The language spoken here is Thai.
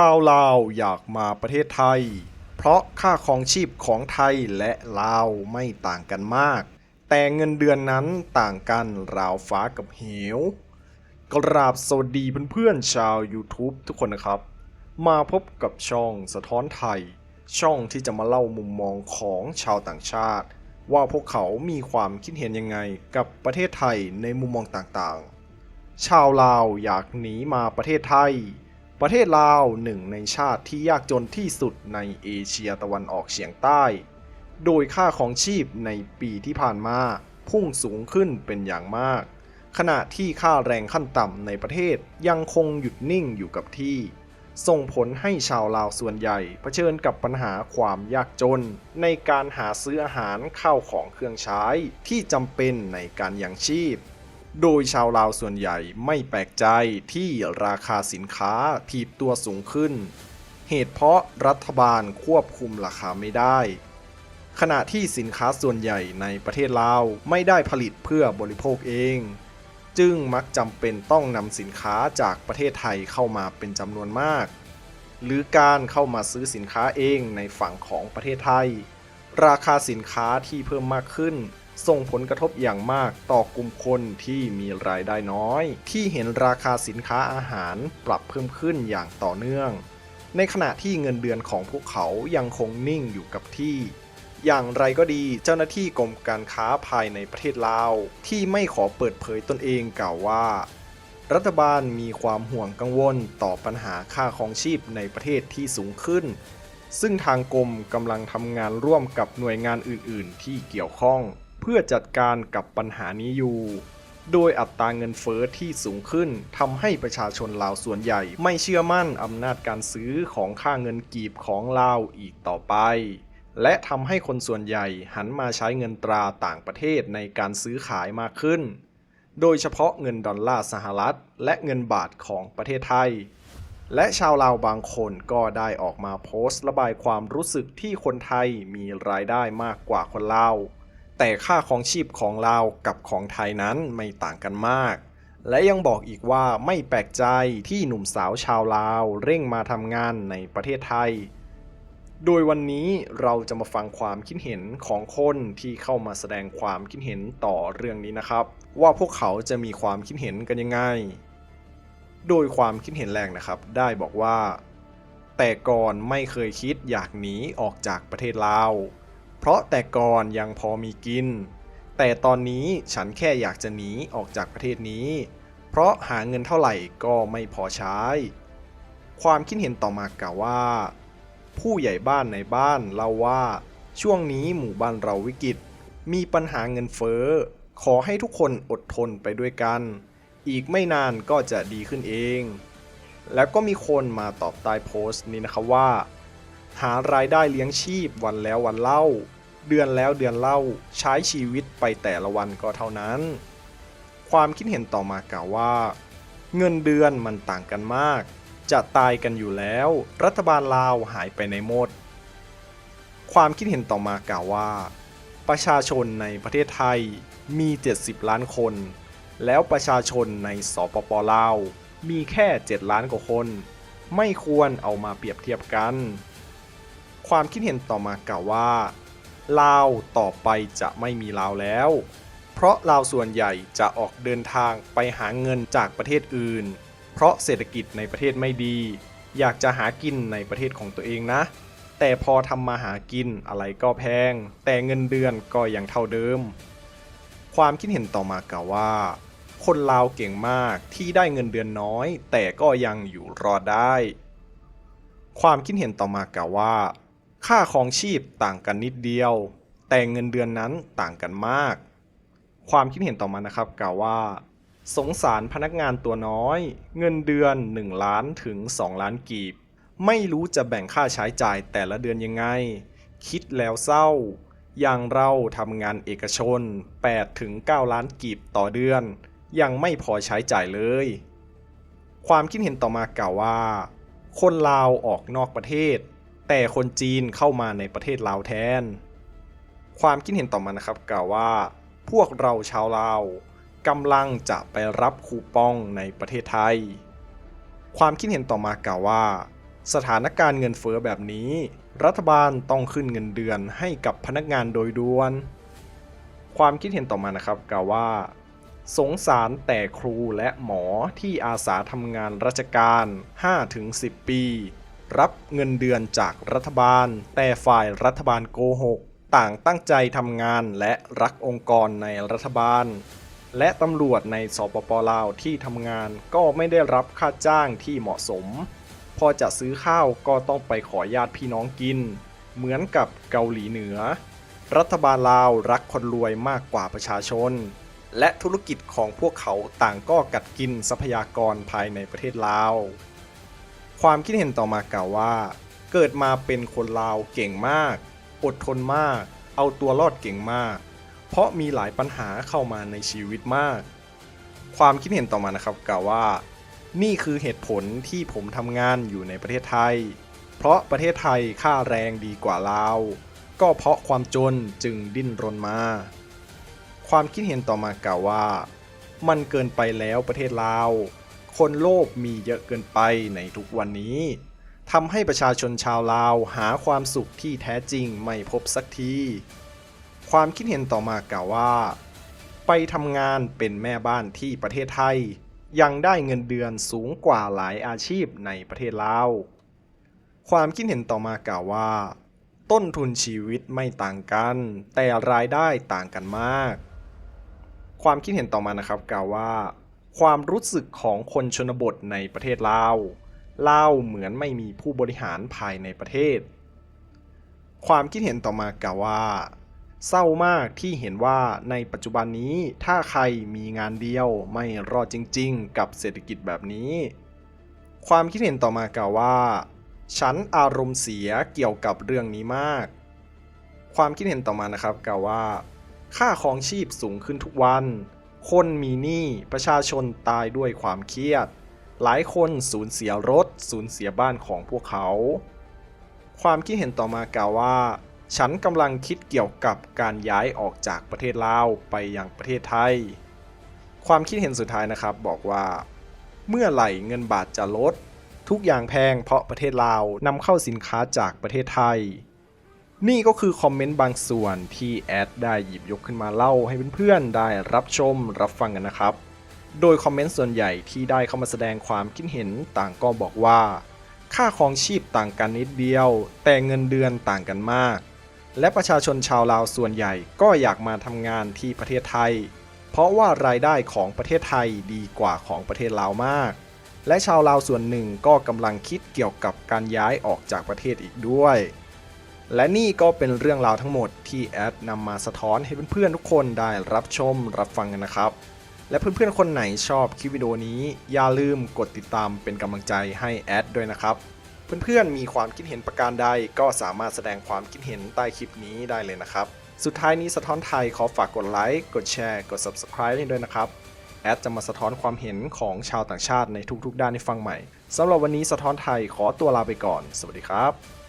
ชาวลาวอยากมาประเทศไทย เพราะค่าครองชีพของไทยและลาวไม่ต่างกันมาก แต่เงินเดือนนั้นต่างกันราวฟ้ากับเหว กราบสวัสดีเพื่อนๆชาว YouTube ทุกคนนะครับ มาพบกับช่องสะท้อนไทย ช่องที่จะมาเล่ามุมมองของชาวต่างชาติ ว่าพวกเขามีความคิดเห็นยังไงกับประเทศไทยในมุมมองต่างๆ ชาวลาวอยากหนีมาประเทศไทย ประเทศลาวหนึ่งในชาติที่ยากจนที่สุดในเอเชียตะวันออกเฉียงใต้ โดยค่าของชีพในปีที่ผ่านมาพุ่งสูงขึ้นเป็นอย่างมาก ขณะที่ค่าแรงขั้นต่ำในประเทศยังคงหยุดนิ่งอยู่กับที่ ส่งผลให้ชาวลาวส่วนใหญ่เผชิญกับปัญหาความยากจน ในการหาซื้ออาหารข้าวของเครื่องใช้ที่จำเป็นในการยังชีพ โดยชาวลาวส่วนใหญ่ไม่แปลกใจที่ราคาสินค้าถีบตัวสูงขึ้น เหตุเพราะรัฐบาลควบคุมราคาไม่ได้ ขณะที่สินค้าส่วนใหญ่ในประเทศลาวไม่ได้ผลิตเพื่อบริโภคเอง จึงมักจำเป็นต้องนำสินค้าจากประเทศไทยเข้ามาเป็นจำนวนมาก หรือการเข้ามาซื้อสินค้าเองในฝั่งของประเทศไทย ราคาสินค้าที่เพิ่มมากขึ้น ส่งผลกระทบอย่างมากต่อกลุ่มคนที่มีรายได้น้อย ที่เห็นราคาสินค้าอาหารปรับเพิ่มขึ้นอย่างต่อเนื่อง ในขณะที่เงินเดือนของพวกเขายังคงนิ่งอยู่กับที่อย่างไรก็ดีเจ้าหน้าที่กรมการค้าภายในประเทศลาว ที่ไม่ขอเปิดเผยตนเองกล่าวว่า รัฐบาลมีความห่วงกังวลต่อปัญหาค่าครองชีพในประเทศที่สูงขึ้น ซึ่งทางกรมกำลังทำงานร่วมกับหน่วยงานอื่น ๆ ที่เกี่ยวข้อง เพื่อจัดการกับปัญหานี้อยู่ โดยอัตราเงินเฟ้อที่สูงขึ้นทำให้ประชาชนลาวส่วนใหญ่ ไม่เชื่อมั่นอำนาจการซื้อของค่าเงินกีบของลาวอีกต่อไป และทำให้คนส่วนใหญ่หันมาใช้เงินตราต่างประเทศในการซื้อขายมากขึ้น โดยเฉพาะเงินดอลลาร์สหรัฐ และเงินบาทของประเทศไทยและชาวลาวบางคนก็ได้ออกมาโพสต์ ระบายความรู้สึกที่คนไทยมีรายได้มากกว่าคนลาว แต่ค่าของชีพของลากับของไทยนั้นไม่ต่างกันมาก และยังบอกอีกว่าไม่แปลกใจที่หนุ่มสาวชาวลาวเร่งมาทำงานในประเทศไทย โดยวันนี้เราจะมาฟังความคิดเห็นของคนที่เข้ามาแสดงความคิดเห็นต่อเรื่องนี้นะครับ ว่าพวกเขาจะมีความคิดเห็นกันยังไง โดยความคิดเห็นแรกนะครับ ได้บอกว่า แต่ก่อนไม่เคยคิดอยากหนีออกจากประเทศลาว เพราะแต่ก่อนยังพอมีกิน แต่ตอนนี้ฉันแค่อยากจะหนีออกจากประเทศนี้ เพราะหาเงินเท่าไหร่ก็ไม่พอใช้ ความคิดเห็นต่อมากล่าวว่า ผู้ใหญ่บ้านในบ้านเล่าว่าช่วงนี้หมู่บ้านเราวิกฤต มีปัญหาเงินเฟ้อ ขอให้ทุกคนอดทนไปด้วยกัน อีกไม่นานก็จะดีขึ้นเอง แล้วก็มีคนมาตอบใต้โพสต์นี้นะครับว่า หารายได้เลี้ยงชีพวันแล้ววันเล่า เดือนแล้วเดือนเล่าใช้ชีวิตไปแต่ละวันก็เท่านั้น ความคิดเห็นต่อมากล่าวว่า เงินเดือนมันต่างกันมาก จะตายกันอยู่แล้ว รัฐบาลลาวหายไปในหมด ความคิดเห็นต่อมากล่าวว่า ประชาชนในประเทศไทยมี 70 ล้านคน แล้วประชาชนในสปปลาวมีแค่ 7 ล้านกว่าคน ไม่ควรเอามาเปรียบเทียบกัน ความคิดเห็นต่อมากล่าวว่า ลาวต่อไปจะไม่มีลาวแล้ว เพราะลาวส่วนใหญ่จะออกเดินทางไปหาเงินจากประเทศอื่น เพราะเศรษฐกิจในประเทศไม่ดี อยากจะหากินในประเทศของตัวเองนะ แต่พอทำมาหากินอะไรก็แพง แต่เงินเดือนก็ยังเท่าเดิม ความคิดเห็นต่อมากล่าวว่า คนลาวเก่งมากที่ได้เงินเดือนน้อย แต่ก็ยังอยู่รอดได้ ความคิดเห็นต่อมากล่าวว่า ค่าของชีพต่างกันนิดเดียว แต่เงินเดือนนั้นต่างกันมาก ความคิดเห็นต่อมานะครับกล่าวว่า สงสารพนักงานตัวน้อย เงินเดือน 1 ล้านถึง 2 ล้านกีบ ไม่รู้จะแบ่งค่าใช้จ่ายแต่ละเดือนยังไง คิดแล้วเศร้า อย่างเราทำงานเอกชน 8 ถึง 9 ล้านกีบต่อเดือน ยังไม่พอใช้จ่ายเลย ความคิดเห็นต่อมากล่าวว่า คนลาวออกนอกประเทศ แต่คนจีนเข้ามาในประเทศลาวแทน ความคิดเห็นต่อมานะครับกล่าวว่า พวกเราชาวลาวกำลังจะไปรับคูปองในประเทศไทย ความคิดเห็นต่อมากล่าวว่า สถานการณ์เงินเฟ้อแบบนี้ รัฐบาลต้องขึ้นเงินเดือนให้กับพนักงานโดยด่วน ความคิดเห็นต่อมานะครับกล่าวว่า สงสารแต่ครูและหมอที่อาสาทำงานราชการ 5-10 ปี รับเงินเดือนจากรัฐบาล แต่ฝ่ายรัฐบาลโกหก ต่างตั้งใจทำงานและรักองค์กรในรัฐบาล และตำรวจในสปปลาวที่ทำงานก็ไม่ได้รับค่าจ้างที่เหมาะสม พอจะซื้อข้าวก็ต้องไปขอญาติพี่น้องกิน เหมือนกับเกาหลีเหนือ รัฐบาลลาวรักคนรวยมากกว่าประชาชน และธุรกิจของพวกเขาต่างก็กัดกินทรัพยากรภายในประเทศลาว ความคิดเห็นต่อมากล่าวว่า เกิดมาเป็นคนลาวเก่งมาก อดทนมาก เอาตัวรอดเก่งมาก เพราะมีหลายปัญหาเข้ามาในชีวิตมาก ความคิดเห็นต่อมานะครับกล่าวว่า นี่คือเหตุผลที่ผมทำงานอยู่ในประเทศไทย เพราะประเทศไทยค่าแรงดีกว่าลาว ก็เพราะความจนจึงดิ้นรนมา ความคิดเห็นต่อมากล่าวว่า มันเกินไปแล้วประเทศลาว คนโลภมีเยอะเกินไปในทุกวันนี้ทำให้ประชาชนชาวลาวหาความสุขที่แท้จริงไม่พบสักที ความคิดเห็นต่อมากล่าวว่า ไปทำงานเป็นแม่บ้านที่ประเทศไทย ยังได้เงินเดือนสูงกว่าหลายอาชีพในประเทศลาว ความคิดเห็นต่อมากล่าวว่า ต้นทุนชีวิตไม่ต่างกัน แต่รายได้ต่างกันมาก ความคิดเห็นต่อมานะครับกล่าวว่า ความรู้สึกของคนชนบทในประเทศลาวลาวเหมือนไม่มีผู้บริหารภายในประเทศ ความคิดเห็นต่อมากล่าวว่า เศร้ามากที่เห็นว่าในปัจจุบันนี้ถ้าใครมีงานเดียวไม่รอดจริง ๆ กับเศรษฐกิจแบบนี้ ความคิดเห็นต่อมากล่าวว่า ฉันอารมณ์เสียเกี่ยวกับเรื่องนี้มาก ความคิดเห็นต่อมานะครับกล่าวว่า ค่าของชีพสูงขึ้นทุกวัน คนมีหนี้ประชาชนตายด้วยความเครียด หลายคนสูญเสียรถ สูญเสียบ้านของพวกเขา ความคิดเห็นต่อมากล่าวว่า ฉันกำลังคิดเกี่ยวกับการย้ายออกจากประเทศลาวไปยังประเทศไทย ความคิดเห็นสุดท้ายนะครับบอกว่า เมื่อไหร่เงินบาทจะลด ทุกอย่างแพงเพราะประเทศลาวนำเข้าสินค้าจากประเทศไทย นี่ก็คือคอมเมนต์บางส่วนที่แอดได้หยิบยกขึ้นมาเล่าให้เพื่อนๆ ได้รับชมรับฟังกันนะครับ โดยคอมเมนต์ส่วนใหญ่ที่ได้เข้ามาแสดงความคิดเห็นต่างก็บอกว่า ค่าครองชีพต่างกันนิดเดียว แต่เงินเดือนต่างกันมาก และประชาชนชาวลาวส่วนใหญ่ก็อยากมาทำงานที่ประเทศไทย เพราะว่ารายได้ของประเทศไทยดีกว่าของประเทศลาวมาก และชาวลาวส่วนหนึ่งก็กำลังคิดเกี่ยวกับการย้ายออกจากประเทศอีกด้วย และนี่ก็เป็นเรื่องราวทั้งหมดที่แอดนำมาสะท้อนให้เพื่อนๆทุกคนได้รับชมรับฟังกันนะครับ และเพื่อนๆคนไหนชอบคลิปวิดีโอนี้ อย่าลืมกดติดตามเป็นกำลังใจให้แอดด้วยนะครับเพื่อนๆมีความคิดเห็นประการใดก็สามารถแสดงความคิดเห็นใต้คลิปนี้ได้เลยนะครับ สุดท้ายนี้สะท้อนไทยขอฝากกดไลค์กดแชร์กด Subscribe ให้ด้วยนะครับแอดจะมาสะท้อนความเห็นของชาวต่างชาติในทุกๆ ด้านให้ฟังใหม่สำหรับวันนี้สะท้อนไทยขอตัวลาไปก่อน สวัสดีครับ